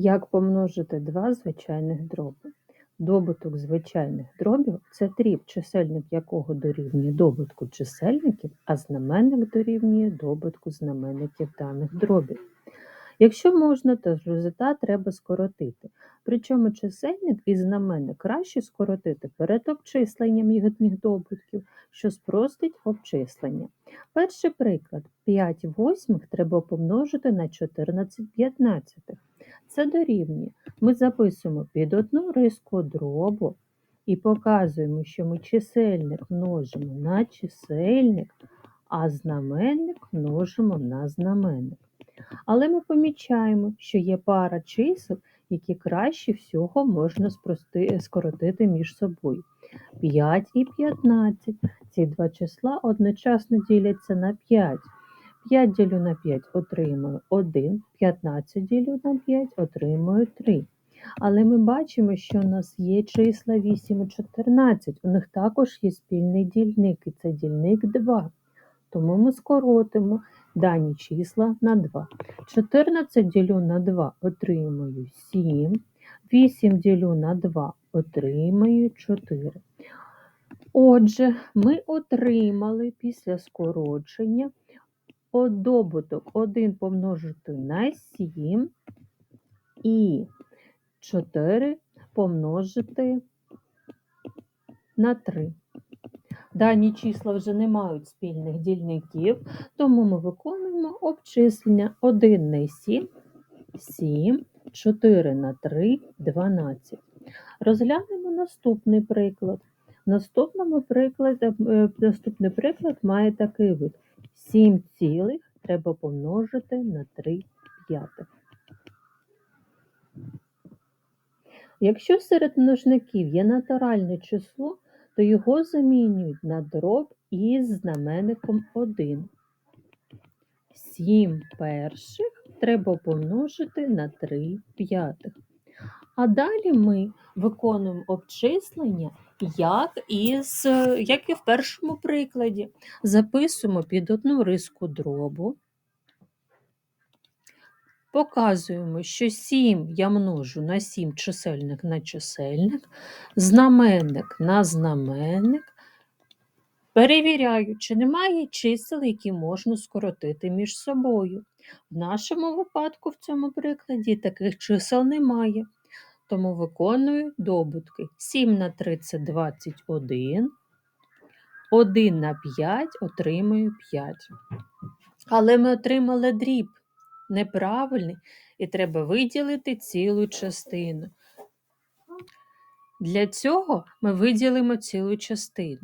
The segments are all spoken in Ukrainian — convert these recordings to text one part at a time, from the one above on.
Як помножити два звичайних дроби? Добуток звичайних дробів це дріб, чисельник якого дорівнює добутку чисельників, а знаменник дорівнює добутку знаменників даних дробів. Якщо можна, то результат треба скоротити. Причому чисельник і знаменник краще скоротити перед обчисленням їхніх добутків, що спростить обчислення. Перший приклад: 5 восьмих треба помножити на 14 п'ятнадцятих. Це дорівнює. Ми записуємо під одну риску дробу і показуємо, що ми чисельник множимо на чисельник, а знаменник множимо на знаменник. Але ми помічаємо, що є пара чисел, які краще всього можна спрости, скоротити між собою. 5 і 15. Ці два числа одночасно діляться на 5. 5 ділю на 5 отримую 1, 15 ділю на 5 отримую 3. Але ми бачимо, що у нас є числа 8 і 14. У них також є спільний дільник, і це дільник 2. Тому ми скоротимо дані числа на 2. 14 ділю на 2 отримую 7. 8 ділю на 2 отримаю 4. Отже, ми отримали після скорочення добуток 1 помножити на 7 і 4 помножити на 3. Дані числа вже не мають спільних дільників, тому ми виконуємо обчислення 1 на 7, 7, 4 на 3, 12. Розглянемо наступний приклад. Наступному приклад, е, Наступний приклад має такий вид. 7 цілих треба помножити на 3 п'ятих. Якщо серед множників є натуральне число, то його замінюють на дроб із знаменником 1. 7 перших треба помножити на 3 п'ятих. А далі ми виконуємо обчислення, як, із, як і в першому прикладі. Записуємо під одну риску дробу. Показуємо, що 7 я множу на 7 чисельник на чисельник, знаменник на знаменник. Перевіряю, чи немає чисел, які можна скоротити між собою. В нашому випадку, в цьому прикладі, таких чисел немає. Тому виконую добутки. 7 на 3 це 21. 1 на 5 отримую 5. Але ми отримали дріб неправильний, і треба виділити цілу частину. Для цього ми виділимо цілу частину.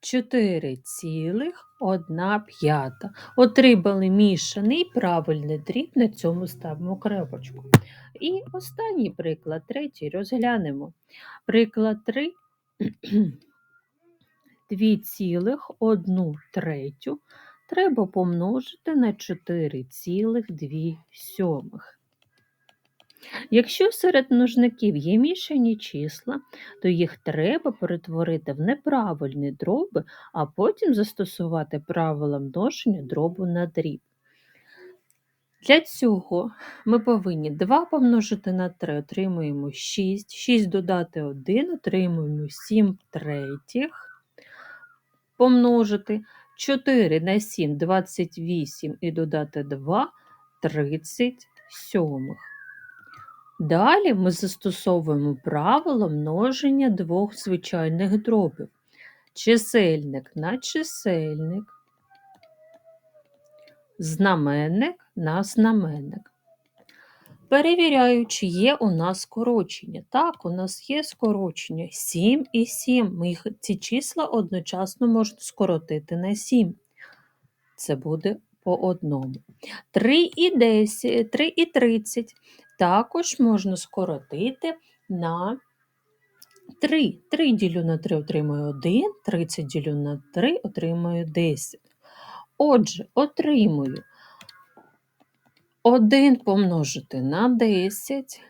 4 цілих 1 п'ята. Отримали мішаний правильний дріб, на цьому ставимо крепочку. І останній приклад, третій, розглянемо. Приклад 3. 2 цілих 1 третю треба помножити на 4,2 сьомих. Якщо серед множників є мішані числа, то їх треба перетворити в неправильні дроби, а потім застосувати правила множення дробу на дріб. Для цього ми повинні 2 помножити на 3, отримуємо 6, 6 додати 1, отримуємо 7 третіх, помножити 4 на 7 28 і додати 2 37. Далі ми застосовуємо правило множення двох звичайних дробів. Чисельник на чисельник, знаменник на знаменник. Перевіряю, чи є у нас скорочення. Так, у нас є скорочення 7 і 7. Ми їх, ці числа одночасно можна скоротити на 7. Це буде по одному. 3 і 10, 3 і 30 також можна скоротити на 3. 3 ділю на 3 отримую 1, 30 ділю на 3 отримую 10. Отже, отримую 1 помножити на 10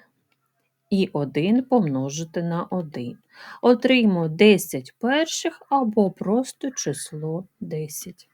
і 1 помножити на 1. Отримую 10 перших або просто число 10.